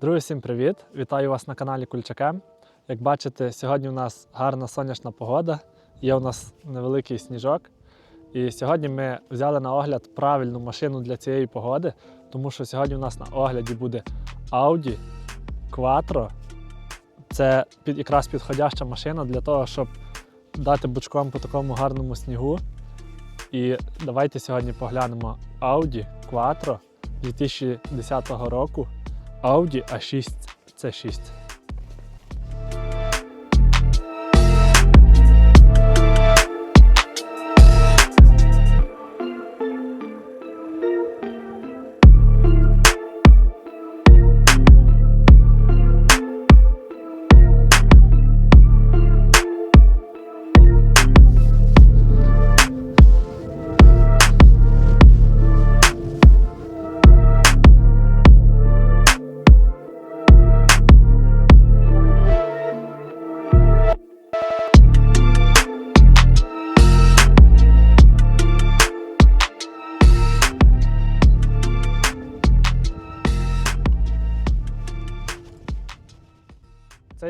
Друзі, всім привіт! Вітаю вас на каналі Кульчакем. Як бачите, сьогодні у нас гарна сонячна погода, є у нас невеликий сніжок. І сьогодні ми взяли на огляд правильну машину для цієї погоди, тому що сьогодні у нас на огляді буде Audi Quattro. Це під, якраз підходяща машина для того, щоб дати бучком по такому гарному снігу. І давайте сьогодні поглянемо Audi Quattro 2010 року. Audi A6 C6.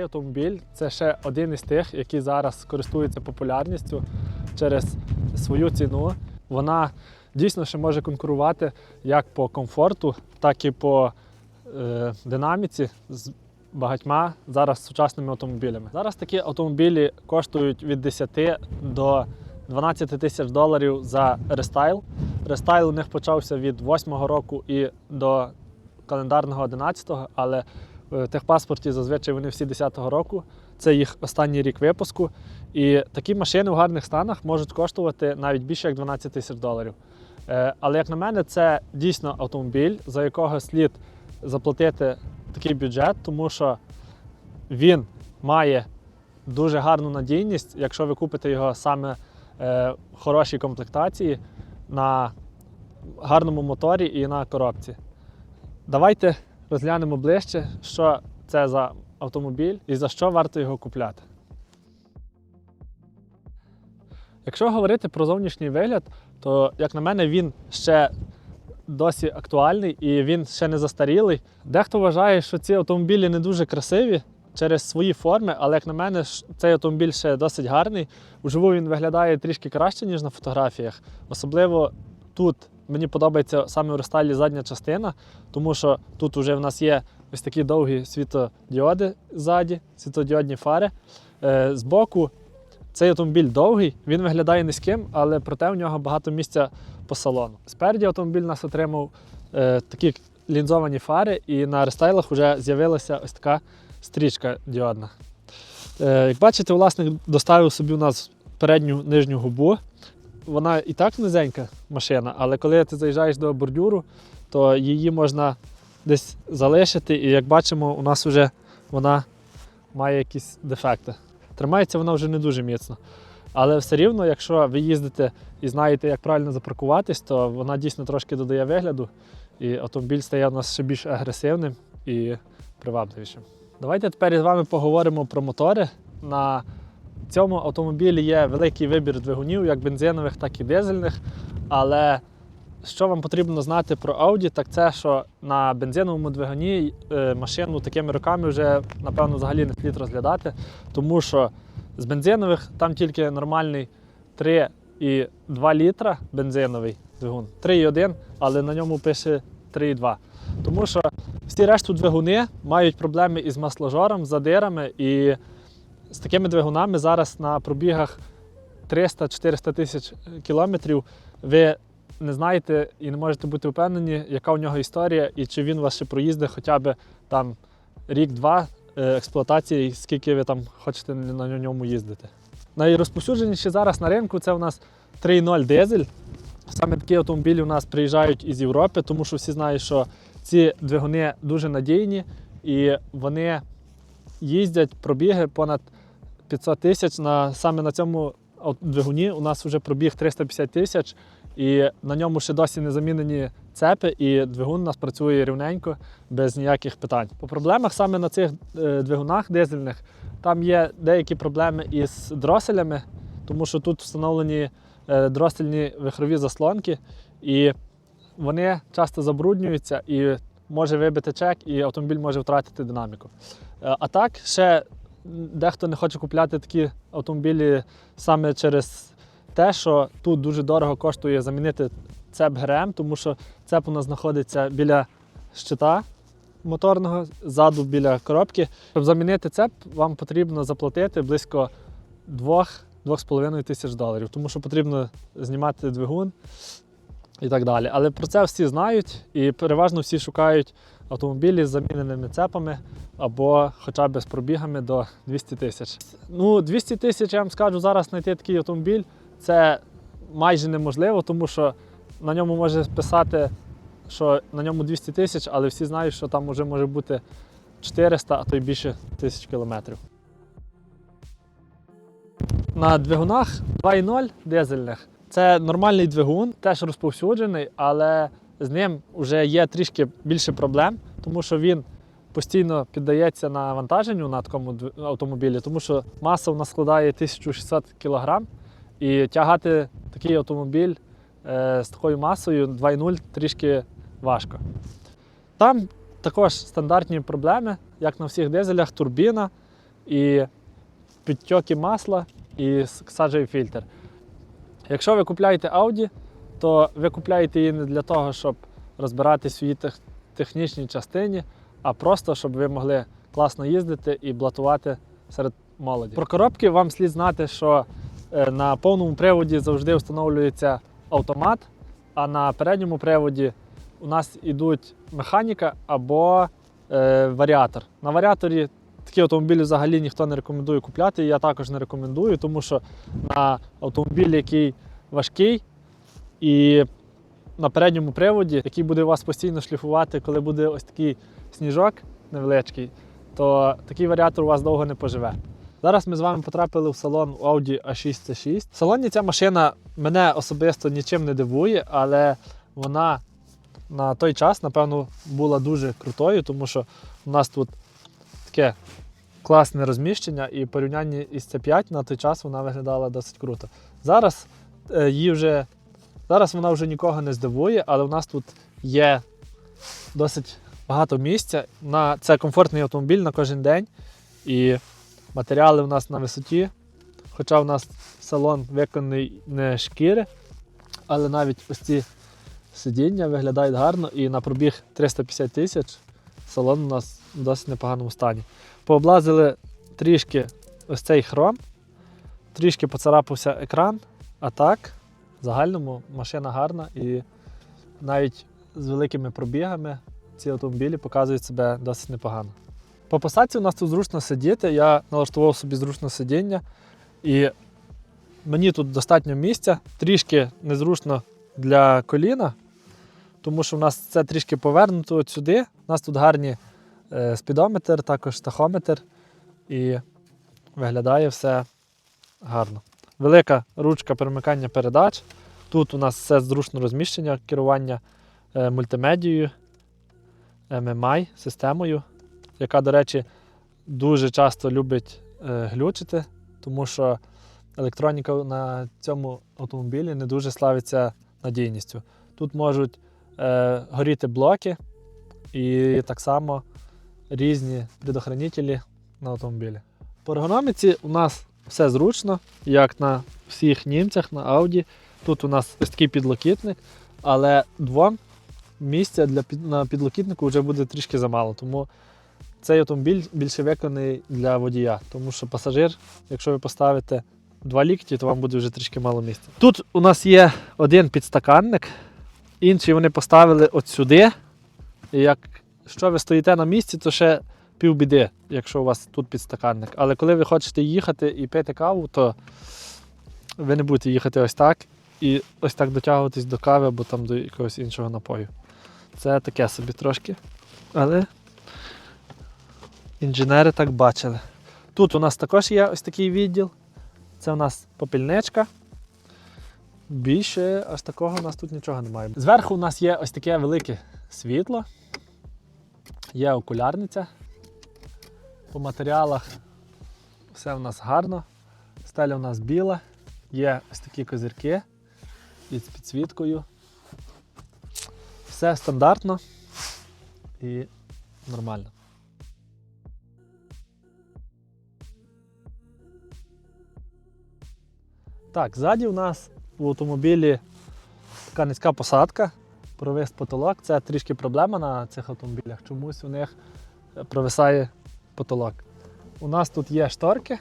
Автомобіль це ще один із тих, який зараз користується популярністю через свою ціну. Вона дійсно ще може конкурувати як по комфорту, так і по е, динаміці з багатьма зараз сучасними автомобілями. Зараз такі автомобілі коштують від 10 до 12 тисяч доларів за рестайл. Рестайл у них почався від 8-го року і до календарного 11-го, але в техпаспорті зазвичай вони всі 10-го року. Це їх останній рік випуску. І такі машини в гарних станах можуть коштувати навіть більше як 12 тисяч доларів. Е, Але як на мене, це дійсно автомобіль, за якого слід заплатити такий бюджет, тому що він має дуже гарну надійність, якщо ви купите його саме е, в хорошій комплектації на гарному моторі і на коробці. Давайте розглянемо ближче, що це за автомобіль і за що варто його купляти. Якщо говорити про зовнішній вигляд, то, як на мене, він ще досі актуальний і він ще не застарілий. Дехто вважає, що ці автомобілі не дуже красиві через свої форми, але як на мене, цей автомобіль ще досить гарний. Вживу він виглядає трішки краще, ніж на фотографіях. Особливо тут мені подобається саме в рестайлі задня частина, тому що тут вже в нас є ось такі довгі світодіоди ззаді, світодіодні фари. Е, Збоку цей автомобіль довгий, він виглядає низьким, але проте у нього багато місця по салону. Спереді автомобіль нас отримав е, такі лінзовані фари, і на рестайлах вже з'явилася ось така стрічка діодна. Е, як бачите, власник доставив собі у нас передню нижню губу. Вона і так низенька машина, але коли ти заїжджаєш до бордюру, то її можна десь залишити, і як бачимо, у нас вже вона має якісь дефекти. Тримається вона вже не дуже міцно. Але все рівно, якщо ви їздите і знаєте, як правильно запаркуватись, то вона дійсно трошки додає вигляду, і автомобіль стає у нас ще більш агресивним і привабливішим. Давайте тепер із вами поговоримо про мотори. На цьому автомобілі є великий вибір двигунів, як бензинових, так і дизельних. Але що вам потрібно знати про Audi, так це, що на бензиновому двигуні е, машину такими роками вже, напевно, взагалі не слід розглядати, тому що з бензинових там тільки нормальний 3,2 літра бензиновий двигун, 3,1, але на ньому пише 3,2. Тому що всі решту двигуни мають проблеми із масложором, задирами, і з такими двигунами зараз на пробігах 300-400 тисяч кілометрів ви не знаєте і не можете бути впевнені, яка у нього історія, і чи він вас ще проїздить хоча б там рік-два е, експлуатації, скільки ви там хочете на ньому їздити. Найрозповсюдженіші зараз на ринку це у нас 3.0 дизель. Саме такі автомобілі у нас приїжджають із Європи, тому що всі знають, що ці двигуни дуже надійні і вони їздять пробіги понад 500 тисяч. На, саме на цьому двигуні у нас вже пробіг 350 тисяч, і на ньому ще досі не замінені цепи, і двигун у нас працює рівненько, без ніяких питань. По проблемах саме на цих е, двигунах дизельних там є деякі проблеми із дроселями, тому що тут встановлені е, дросельні вихрові заслонки, і вони часто забруднюються, і може вибити чек і автомобіль може втратити динаміку. Е, А так, ще дехто не хоче купляти такі автомобілі саме через те, що тут дуже дорого коштує замінити цеп ГРМ, тому що цеп у нас знаходиться біля щита моторного, ззаду біля коробки. Щоб замінити цеп, вам потрібно заплатити близько 2-2,5 тисяч доларів, тому що потрібно знімати двигун і так далі. Але про це всі знають і переважно всі шукають автомобілі з заміненими цепами або хоча б з пробігами до 200 тисяч. Ну, 200 тисяч, я вам скажу, зараз знайти такий автомобіль це майже неможливо, тому що на ньому може писати, що на ньому 200 тисяч, але всі знають, що там вже може бути 400, а то й більше тисяч кілометрів. На двигунах 2.0 дизельних це нормальний двигун, теж розповсюджений, але з ним вже є трішки більше проблем, тому що він постійно піддається навантаженню на такому автомобілі, тому що маса у нас складає 1600 кг, і тягати такий автомобіль е, з такою масою 2.0 трішки важко. Там також стандартні проблеми, як на всіх дизелях, турбіна і підтьоки масла і саджевий фільтр. Якщо ви купляєте Audi, то ви купляєте її не для того, щоб розбирати свої тех- технічні частині, а просто щоб ви могли класно їздити і блатувати серед молоді. Про коробки вам слід знати, що е, на повному приводі завжди встановлюється автомат, а на передньому приводі у нас йдуть механіка або е, варіатор. На варіаторі такі автомобілі взагалі ніхто не рекомендує купляти. Я також не рекомендую, тому що на автомобілі, який важкий і на передньому приводі, який буде вас постійно шліфувати, коли буде ось такий сніжок невеличкий, то такий варіатор у вас довго не поживе. Зараз ми з вами потрапили в салон Audi A6 C6. В салоні ця машина мене особисто нічим не дивує, але вона на той час, напевно, була дуже крутою, тому що у нас тут таке класне розміщення, і в порівнянні із C5 на той час вона виглядала досить круто. Зараз е, її вже зараз вона вже нікого не здивує, але у нас тут є досить багато місця. На, це комфортний автомобіль на кожен день. І матеріали у нас на висоті. Хоча у нас салон виконаний не шкіри, але навіть ось ці сидіння виглядають гарно і на пробіг 350 тисяч салон у нас в досить непоганому стані. Пооблазили трішки ось цей хром, трішки поцарапався екран, а так, в загальному машина гарна і навіть з великими пробігами ці автомобілі показують себе досить непогано. По посадці у нас тут зручно сидіти, я налаштував собі зручне сидіння, і мені тут достатньо місця, трішки незручно для коліна, тому що в нас це трішки повернуто от сюди. У нас тут гарні е, спідометр, також тахометр, і виглядає все гарно. Велика ручка перемикання передач. Тут у нас все зручно розміщення керування е, мультимедією, MMI системою, яка, до речі, дуже часто любить е, глючити, тому що електроніка на цьому автомобілі не дуже славиться надійністю. Тут можуть е, горіти блоки і так само різні предохранителі на автомобілі. По ергономіці у нас все зручно, як на всіх німцях, на Audi. Тут у нас ось такий підлокітник, але двом місця для на підлокітнику вже буде трішки замало. Тому цей автомобіль більше виконаний для водія, тому що пасажир, якщо ви поставите два лікті, то вам буде вже трішки мало місця. Тут у нас є один підстаканник, інший вони поставили от сюди. І якщо ви стоїте на місці, то ще півбіди, якщо у вас тут підстаканник. Але коли ви хочете їхати і пити каву, то ви не будете їхати ось так і ось так дотягуватись до кави або там до якогось іншого напою. Це таке собі трошки. Але інженери так бачили. Тут у нас також є ось такий відділ. Це у нас попільничка. Більше аж такого у нас тут нічого немає. Зверху у нас є ось таке велике світло, є окулярниця. По матеріалах все у нас гарно. Стеля у нас біла, є ось такі козирки із підсвіткою. Все стандартно. І нормально. Так, ззаді у нас в автомобілі така низька посадка, провис потолок. Це трішки проблема на цих автомобілях. Чомусь у них провисає потолок. У нас тут є шторки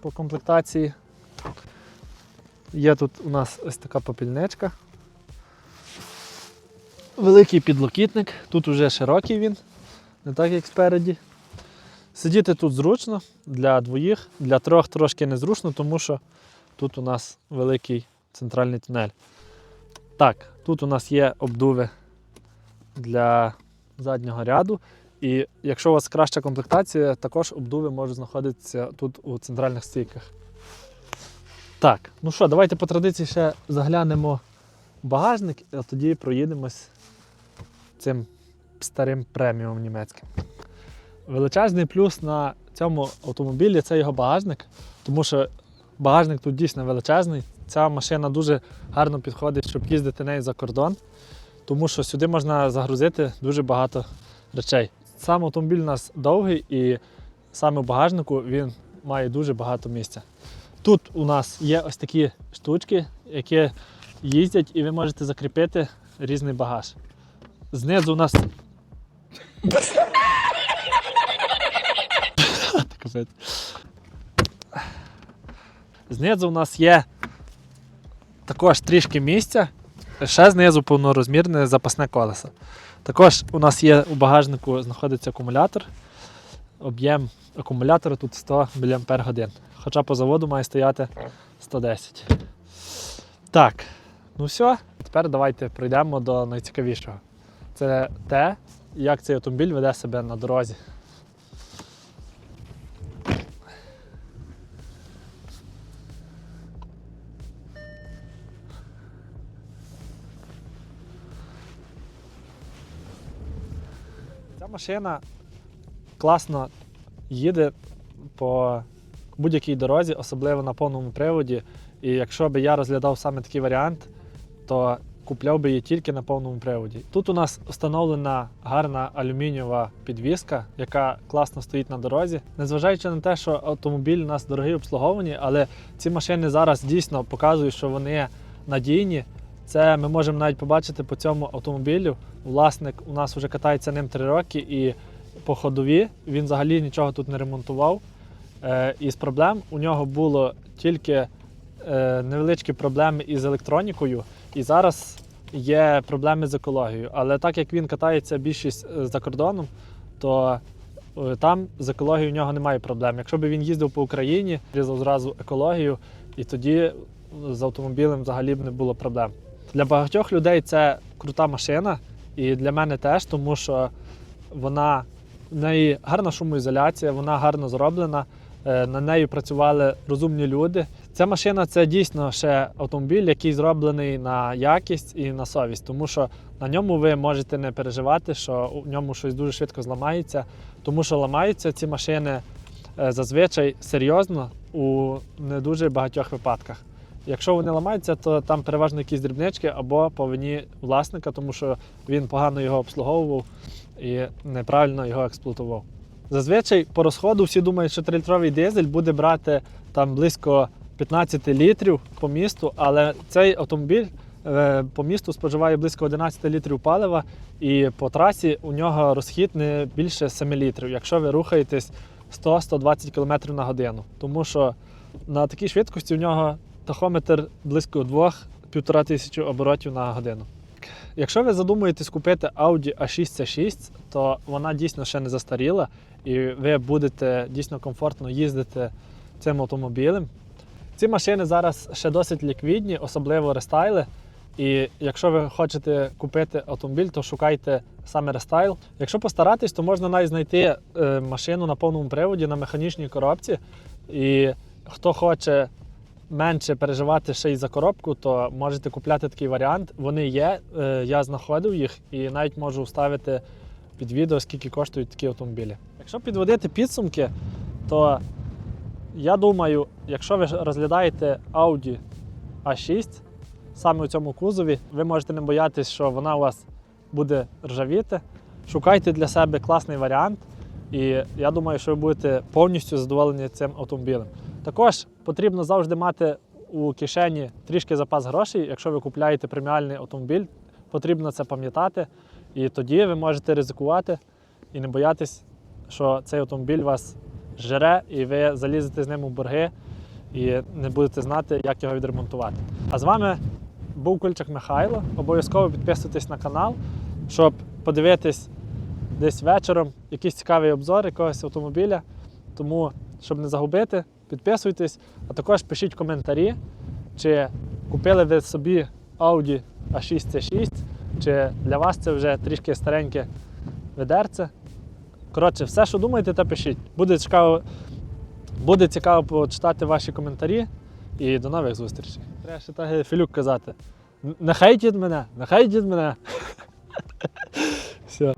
по комплектації. Є тут у нас ось така попільничка. Великий підлокітник, тут уже широкий він, не так як спереді. Сидіти тут зручно для двоїх, для трьох трошки незручно, тому що тут у нас великий центральний тунель. Так, тут у нас є обдуви для заднього ряду. І якщо у вас краща комплектація, також обдуви можуть знаходитися тут у центральних стійках. Так, ну що, давайте по традиції ще заглянемо в багажник, а тоді проїдемось цим старим преміумом німецьким. Величезний плюс на цьому автомобілі це його багажник, тому що багажник тут дійсно величезний. Ця машина дуже гарно підходить, щоб їздити нею за кордон, тому що сюди можна загрузити дуже багато речей. Сам автомобіль у нас довгий і саме в багажнику він має дуже багато місця. Тут у нас є ось такі штучки, які їздять, і ви можете закріпити різний багаж. Знизу у нас. Знизу у нас є також трішки місця, ще знизу повнорозмірне запасне колесо. Також у нас є у багажнику знаходиться акумулятор. Об'єм акумулятора тут 100 мАч. Хоча по заводу має стояти 110. Так, ну все. Тепер давайте пройдемо до найцікавішого. Це те, як цей автомобіль веде себе на дорозі. Ця машина класно їде по будь-якій дорозі, особливо на повному приводі. І якщо б я розглядав саме такий варіант, то купляв би її тільки на повному приводі. Тут у нас встановлена гарна алюмінієва підвіска, яка класно стоїть на дорозі. Незважаючи на те, що автомобіль у нас дорогі обслуговані, але ці машини зараз дійсно показують, що вони надійні. Це ми можемо навіть побачити по цьому автомобілю. Власник у нас вже катається ним 3 роки і по ходові він взагалі нічого тут не ремонтував. Е, із проблем у нього було тільки е, невеличкі проблеми із електронікою, і зараз є проблеми з екологією. Але так як він катається більшість е, за кордоном, то е, там з екологією у нього немає проблем. Якщо б він їздив по Україні, різав зразу екологію, і тоді з автомобілем взагалі б не було проблем. Для багатьох людей це крута машина, і для мене теж, тому що вона в неї гарна шумоізоляція, вона гарно зроблена. е, На неї працювали розумні люди. Ця машина це дійсно ще автомобіль, який зроблений на якість і на совість, тому що на ньому ви можете не переживати, що у ньому щось дуже швидко зламається, тому що ламаються ці машини е, зазвичай серйозно у не дуже багатьох випадках. Якщо вони ламаються, то там переважно якісь дрібнички або по вині власника, тому що він погано його обслуговував і неправильно його експлуатував. Зазвичай по розходу всі думають, що 3-літровий дизель буде брати там близько 15 літрів по місту, але цей автомобіль е, по місту споживає близько 11 літрів палива, і по трасі у нього розхід не більше 7 літрів, якщо ви рухаєтесь 100-120 км на годину. Тому що на такій швидкості у нього тахометр близько 2-1,5 тисячі оборотів на годину. Якщо ви задумуєтесь купити Audi A6 C6, то вона дійсно ще не застаріла, і ви будете дійсно комфортно їздити цим автомобілем. Ці машини зараз ще досить ліквідні, особливо рестайли. І якщо ви хочете купити автомобіль, то шукайте саме рестайл. Якщо постаратись, то можна навіть знайти е, машину на повному приводі на механічній коробці. І хто хоче менше переживати ще й за коробку, то можете купляти такий варіант. Вони є, е, я знаходив їх і навіть можу вставити під відео, скільки коштують такі автомобілі. Якщо підводити підсумки, то я думаю, якщо ви розглядаєте Audi A6 саме у цьому кузові, ви можете не боятися, що вона у вас буде ржавіти. Шукайте для себе класний варіант, і я думаю, що ви будете повністю задоволені цим автомобілем. Також потрібно завжди мати у кишені трішки запас грошей. Якщо ви купляєте преміальний автомобіль, потрібно це пам'ятати. І тоді ви можете ризикувати і не боятись, що цей автомобіль вас жере, і ви залізете з ним у борги і не будете знати, як його відремонтувати. А з вами був Кульчак Михайло. Обов'язково підписуйтесь на канал, щоб подивитись десь вечором якийсь цікавий обзор якогось автомобіля. Тому, щоб не загубити, підписуйтесь, а також пишіть коментарі, чи купили ви собі Audi A6 C6, чи для вас це вже трішки стареньке ведерце. Коротше, все, що думаєте, те пишіть. Буде цікаво, буде цікаво почитати ваші коментарі. І до нових зустрічей. Треба ще так Філюк казати. Не хейтіть мене, не хейтіть мене. Все.